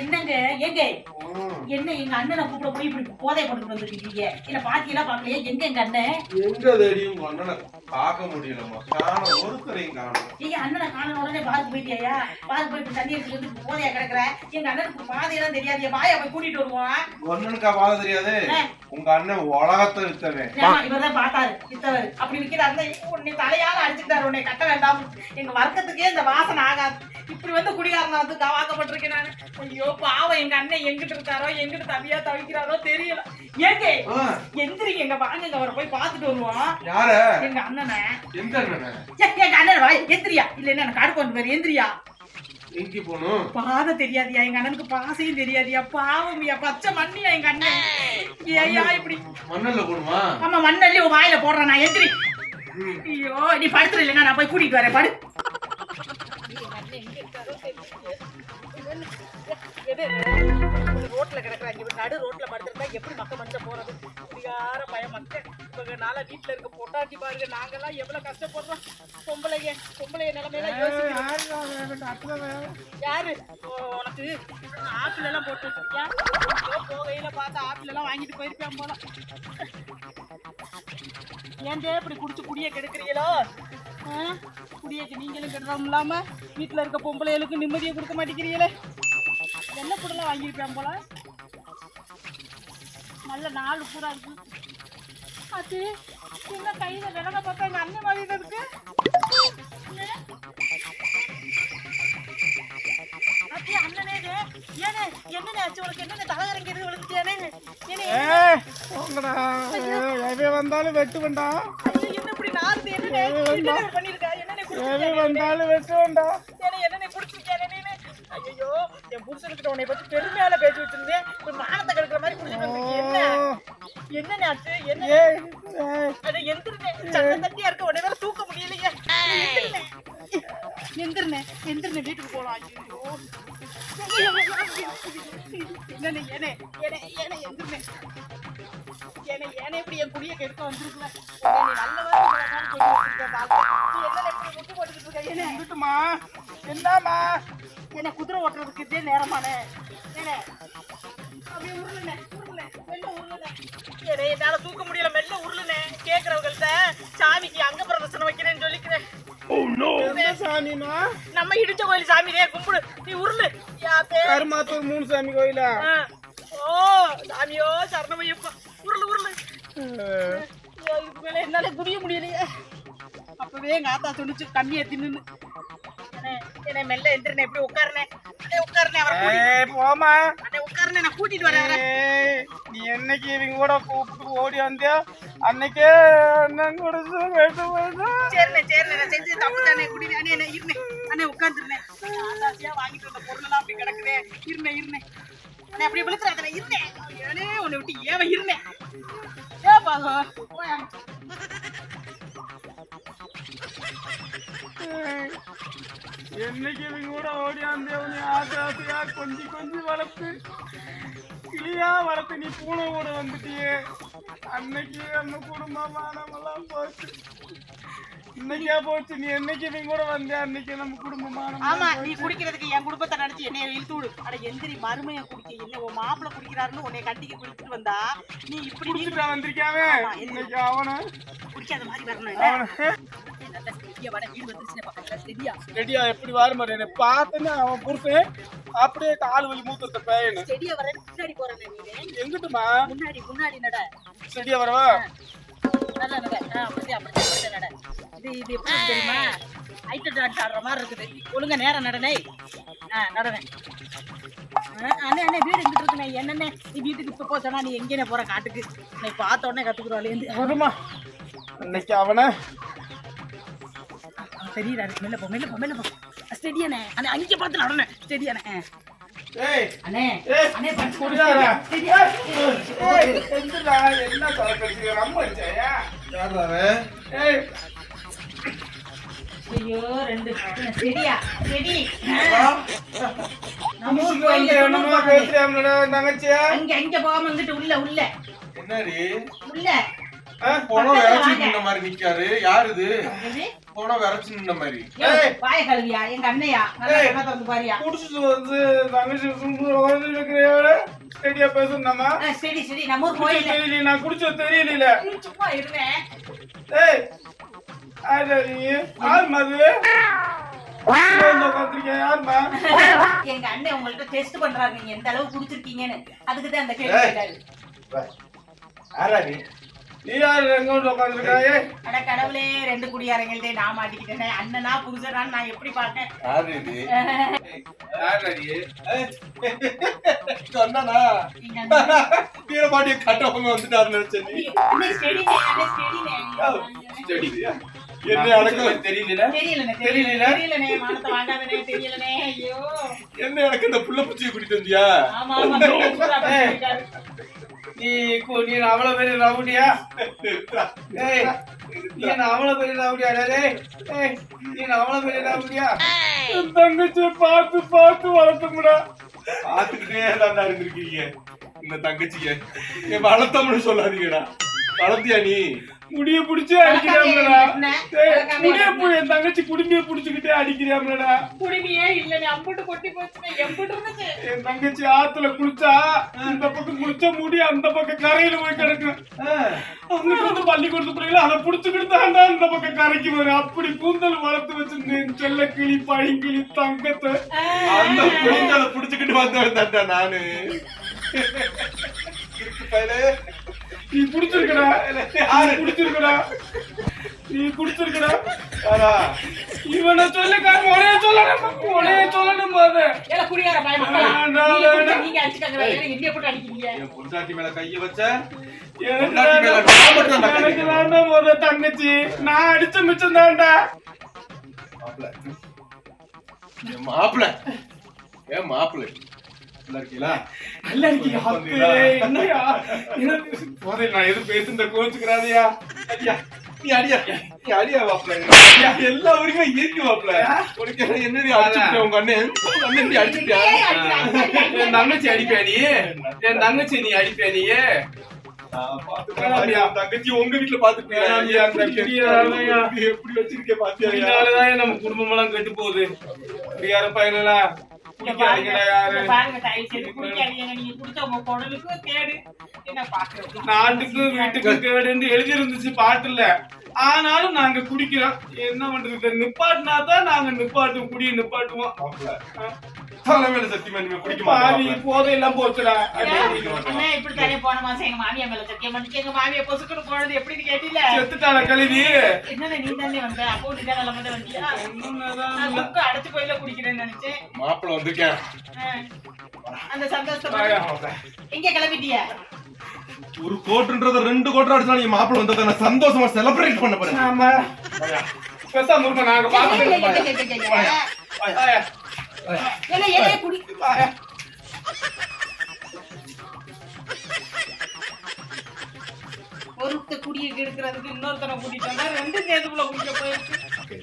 என்னங்க? ஏங்க? ம், என்ன எங்க அண்ணனை கூப்பிட போய் இப்படி போதை போட்டு வந்துருக்கீங்க? இல்ல பாத்தியெல்லாம் பாக்கலையா எங்க எங்க அண்ணன்? எங்க தெரியும் அண்ணனை பார்க்க முடியலம்மா? காணோம். ஒருத்தரையும் காணோம். எங்க அண்ணனை காண உடனே பார்த்து போயிட்டியா பார்த்து போய் தண்ணி எடுத்து வந்து போதையா கிடக்குற? எங்க அண்ணனுக்கு பாதையெல்லாம் தெரியாது. வாயை போய் கூட்டிட்டு வருவான். அண்ணனுக்கா வாழ தெரியாது? உங்க அண்ணன் உலகத்தை வித்தவன். இவர்தான் பார்த்தாரு. இத்தவர் அப்படி விக்கிறாரு உன்னை தலையால அடிச்சுட்டாரு உன்னை கட்ட வேண்டாம். எங்க வர்க்கத்துக்கே இந்த வாசனை ஆகாது. இப்படி வந்து குடிகாரனா வந்து காவாக்கப்பட்டிருக்கேன் நான். ஐயோ பாவம் எங்க அண்ணன் எங்கிட்டு இருக்காரோ எங்கிட்டு தவியா தவிக்கிறாரோ தெரியல. ஏங்க எந்திரிங்க எங்க வாங்க இங்க அவரை போய் பார்த்துட்டு வருவோம். யார? எங்க அண்ணனை. எங்க அண்ணன் வாய் எந்திரியா. இல்லைன்னா எனக்கு காடு கொண்டு போய் எந்திரியா. எங்க போகணும்? பாதை தெரியாதியா எங்க அண்ணனுக்கு பாசையும் தெரியாதியா பாவம்யா பச்சை மண்ணியா எங்க அண்ணன். ஏயா இப்படி. மண்ணல்ல போடுமா? ஆமா மண்ணல்லி வாயில போடுறேன் நான் எந்திரி. ஐயோ நீ படுத்துற இல்லைன்னா நான் போய் கூட்டிட்டு வரேன் படு. ரோட்ல கிடக்குறாங்க இவன் நடு ரோட்ல படுத்துருந்தா எப்படி மக்க மனுஷ போறது யார பயம் மக்க இவங்க நாளா வீட்டுல இருக்க பொட்டாட்டி பாருங்க நாங்கெல்லாம் எவ்வளவு கஷ்டப்படுறோம் பொம்பளைங்க பொம்பளைய நிலைமையெல்லாம் யோசிக்கிறோம் யாரு ஓ, உனக்கு ஆப்பிள் எல்லாம் போட்டு வச்சிருக்கியா போகையில பார்த்து ஆப்பிள் எல்லாம் வாங்கிட்டு போயிருப்பேன் போல ஏன்டே இப்படி குடிச்சு குடிய கெடுக்கிறீங்களோ குடியக்கு நீங்களும் கெடுறோம் இல்லாம வீட்டுல இருக்க பொம்பளைகளுக்கு நிம்மதியை கொடுக்க மாட்டேங்கிறீங்களே? என்ன பொருளை வாங்கியிருப்பேன் போல? நல்ல நாலு பூரா இருக்கு. அது என்ன கையில விலக பார்த்தா எங்க அண்ணன் மாதிரி இருக்கு? அத்தி அண்ணனே இது. எவன் வந்தாலும் வெட்டுவண்டா ஐயோ, என்ன என்னண்ணே குடிச்சிருக்க? நீனு? ஐயையோ, என் புருஷனுக்கிட்ட உன்னை பத்தி பெருமையால பேசி வச்சிருந்தேன். இப்ப மானத்தை கெடுக்கிற மாதிரி குடிச்சிட்டு வந்திருக்க. என்ன? என்ன? ஏய் ஏய், அட, எந்திருண்ணே. சட்டை தட்டியா இருக்க, உன்னை வேற தூக்க முடியலையே. எந்திருண்ணே. எந்திருண்ணே, வீட்டுக்கு போலாம். ஐயையோ. என்னண்ணே, ஏனே, ஏனே, ஏனே, எந்திருண்ணே. ஏனே, ஏனே இப்படி என் குடியை கெடுக்க என்னம்மா ஏனே, குதிரை ஓட்டுறதுக்கு இதே நேரமானே? ஏனே? அப்படியே உருளுனே உருளுனே மெல்ல உருளுனே. ஏனே என்னால தூக்க முடியல மெல்ல உருளுனே. கேக்குறவங்கள்ட்ட சாமிக்கு அங்க பிரதர்சனம் வைக்கிறேன்னு சொல்லிக்கிறேன். என்ன நம்ம இடிச்ச கோயில் சாமியே கும்பிடு. நீ உருளு. கருமாத்தூர் மூணு சாமி கோயிலா. ஓ சாமியோ ஐயோ, இதுக்கு மேல என்னால குடிய முடியலையே. அப்பவே எங்க ஆத்தா சொன்னுச்சு தண்ணியை தின்னு என்ன மெல்ல எந்திரனே எப்படி உட்காருனே போமா கூட்டிட்டு வரேன் நீ என்னைக்கு இவங்க கூட கூப்பிட்டு ஓடி வந்தியா அன்னைக்கே அண்ணன் கூட வெட்டு சரிண்ணே சரிண்ணே நான் செஞ்சு தப்பு தானே குடி அண்ணே இருண்ணே. அண்ணே உட்காந்துருந்தேன் வாங்கிட்டு வந்த பொருளெல்லாம் அப்படி கிடக்குதே. இருண்ணே இருண்ணே. அண்ணே அப்படி விழுத்துறாதே இருந்தேன் ஏனே உன்னை விட்டு ஏவ இருந்தேன் ஏ பாகோ. என்னைக்கு இவங்க கூட ஓடி அந்த ஆசை ஆசையா கொஞ்சி கொஞ்சி வளர்த்து கிளியா வளர்த்து நீ பூனை கூட வந்துட்டியே. அன்னைக்கு அந்த குடும்பமானமெல்லாம் போச்சு. இன்னைக்கே போச்சு? நீ என்னைக்கு இவங்க கூட வந்தியா அன்னைக்கு நம்ம குடும்பம் ஆமா நீ குடிக்கிறதுக்கு என் குடும்பத்தை நினைச்சு என்னைய இழுத்து விடு அட எந்திரி மருமைய குடிக்க. என்ன உன் மாப்பிளை குடிக்கிறாருன்னு உன்னை கண்டிக்க குடிச்சிட்டு வந்தா நீ இப்படி குடிச்சிட்டா வந்திருக்காவே இன்னைக்கு அவனை குடிக்காத மாதிரி வரணும் இல்ல? ரெடியா எப்படி வர மாதிரி பார்த்தேன்னா அவன் புருஷன் அப்படியே கால் வலி மூத்தத்தை பேயனு. வர முன்னாடி போறேன் எங்கிட்டுமா முன்னாடி முன்னாடி நட. செடியா வரவா? நட. நட. இது இது எப்படி தெரியுமா? டான்ஸ் ஆடுற மாதிரி இருக்குது. ஒழுங்கா நேரம் நடனே. ஆ நடனே அண்ணே அண்ணே வீடு எங்கிட்டு இருக்குண்ணே? என்னண்ணே? நீ வீட்டுக்கு இப்போ போச்சனா நீ எங்கேனே போற காட்டுக்கு? நீ பார்த்த உடனே கத்துக்குறாள் வருமா? இன்னைக்கு அவனை. மெல்ல போ மெல்ல போ மெல்ல போ. ஸ்டெடியானே அண்ணே. அங்கே பார்த்து நடனே. ஸ்டெடியானே ஏய் அண்ணே ஏய், அண்ணே பட்டு. ஸ்டெடியா ஏய், என்ன? நம்ம அடிச்சாயா? யார்டா ஐயோ ரெண்டு வந்து கோயில்ல என்னமோ பேசுறியாம்லடா, தங்கச்சியா? அங்க அங்க போகாம இங்கிட்டு உள்ள உள்ள. என்னடி? உள்ள. போன விரைச்சு நின்ன மாதிரி நிக்காரு. யாரு இது? போன விரைச்சு நின்ன மாதிரி. வாய கழுவியா? எங்க அண்ணையா? குடிச்சிட்டு வந்து தங்கச்சி வந்து இருக்கிற ரெடியா பேசணும்மா ஆ, சரி சரி. நம்ம ஊர் கோயில்ல தெரியல நான் குடிச்சது தெரியல சும்மா இருவேன் ஏய் ஆயிடா நீ. யார் மது உட்காந்துருக்கேன் யாருமா எங்க அண்ணன் உங்கள்ட்ட டெஸ்ட் பண்றாரு. நீங்க எந்த அளவு குடிச்சிருக்கீங்கன்னு. அதுக்கு தான் அந்த கேள்வி நீ நீ யார் எங்க வந்து உட்காந்துருக்கா ஏய் அட கடவுளே ரெண்டு குடியாரங்கள்டே நான் மாட்டிக்கிட்டேனே. அண்ணனா புருஷனான்னு நான் எப்படி பார்த்தேன்? யாரு இது சொன்னானா? கட்டவங்க வந்துட்டாரு நினைச்சேன் நீ. அண்ணே, ஸ்டெடினே, அண்ணே, ஸ்டெடினே. என்ன அடக்கம் தெரியல தெரியல? மானத்தை தெரியலண்ணே, ஐயோ. என்ன எனக்கு இந்த புள்ள பூச்சியை கூட்டிட்டு வந்தியா ஆமா, ஆமா. நீ அவ்வளவு பெரிய ரவுடியா? ஏய் நீ அவ்வளவு பெரிய ரவுடியா? டேய் ஏய் நீ அவ்வளவு பெரிய ரவுடியா? தங்கச்சி பார்த்து பார்த்து வளர்த்துமுடா பாத்துக்கிட்டே தான் இருந்திருக்கீங்க. இந்த தங்கச்சிய. வளர்த்தம்னு சொல்லாதீங்கடா. வளர்த்தியா நீ? முடிய புடிச்சு வளர்க்காம முடிய என் தங்கச்சி குடும்பிய புடிச்சுக்கிட்டே அடிக்கிறாம்லடா குடுமியே இல்லண்ணே, அம்புட்டு கொட்டி எம்புட்டு இருந்துச்சு? என் தங்கச்சி ஆத்துல குளிச்சா இந்த பக்கம் குளிச்சா முடி அந்த பக்கம் கரையில போய் கிடக்கும். அங்கிட்டு வந்து பள்ளிக்கூடத்து பிள்ளைங்கள அதை புடிச்சுக்கிட்டு தாண்டா இந்த பக்கம் கரைக்கு வரும். அப்படி கூந்தல் வளர்த்து வச்சிருந்தேன். செல்ல கிளி பைங்கிளி தங்கத்தை. அந்த புளிங்களை புடிச்சுக்கிட்டு வந்தவன் தான்டா நானு. இருக்கு பயலே. நீ குடிச்சிருக்கடா. நீ குடிச்சிருக்கடா. நீ குடிச்சிருக்கடா. யாரா? இவனை சொல்லிக்காம உனைய சொல்லணும். உனைய சொல்லணும் போது குடிகார வேண்டாம், நீங்க வேண்டாம். போட்டு அடிக்கிறீங்க? மேல கைய வச்ச எனக்கு தாண்டா போத தங்கச்சி. நான் அடிச்ச மிச்சம் தாண்டா மாப்பிள. என் மாப்பிள. ஏன் மாப்பிள. நல்லா இருக்கீங்களா? என்னையா? போதே நான் எதுவும் பேசுந்த கோச்சுக்கிறாதையா? அடியா நீ அடியா நீ அடியா மாப்பிள எல்லா உரிமை இருக்கு உனக்கு என்ன என்ன நீ அடிச்சுட்ட உங்க அண்ணன் உங்க நீ அடிச்சுட்டியா என் தங்கச்சி அடிப்பியா நீ. என் தங்கச்சி நீ அடிப்பியா நீ. தங்கச்சி உங்க வீட்டுல அந்த எப்படி பெரிய இருக்கு? ஆளுயா. எப்படி வச்சிருக்க பாத்தியா? நம்ம குடும்பம் எல்லாம் கெட்டு போகுது. யார பையனா இங்க என்ன? நாட்டுக்கும் வீட்டுக்கும் கேடுன்னு எழுதி இருந்துச்சு பாட்டுல. ஆனாலும் நாங்க குடிக்கிறோம். என்ன பண்றது? நிப்பாட்டினா தான் நாங்க நிப்பாட்டுவோம் குடிய நிப்பாட்டுவோம். தலைமையில சத்தியமா நீங்க குடிக்க பாவி மாட்டீங்க போச்சுடா. அண்ணா, இப்படித்தானே போன மாசம் எங்க மாமியா மேல சத்தியம் பண்ணிச்சு. எங்க மாமியா பொசுக்குன்னு போனது எப்படின்னு கேட்டீல? செத்துட்டான கழுவி? என்னண்ணே, நீ தானே வந்த? அப்போ நீ தானே லம்மத வந்தியா? அடைச்சு போயில குடிக்கிறேன்னு நினைச்சேன். வந்திருக்கேன் அந்த எங்க கிளம்பிட்டிய? ஒரு கோட்டுன்றத ரெண்டு கோட்டர் அடிச்சாலும் என் மாப்பிள வந்ததை நான் சந்தோஷமா செலிப்ரேட் பண்ண போறேன். ஆமா. பேசாம இருக்க நாங்க பாத்துக்கிறோம் குடி. ஒருத்த குடியை கெடுக்கிறதுக்கு இன்னொருத்தனை கூட்டிட்டு வந்தா ரெண்டு சேர்த்துக்குள்ள குடிக்க போயிருக்கு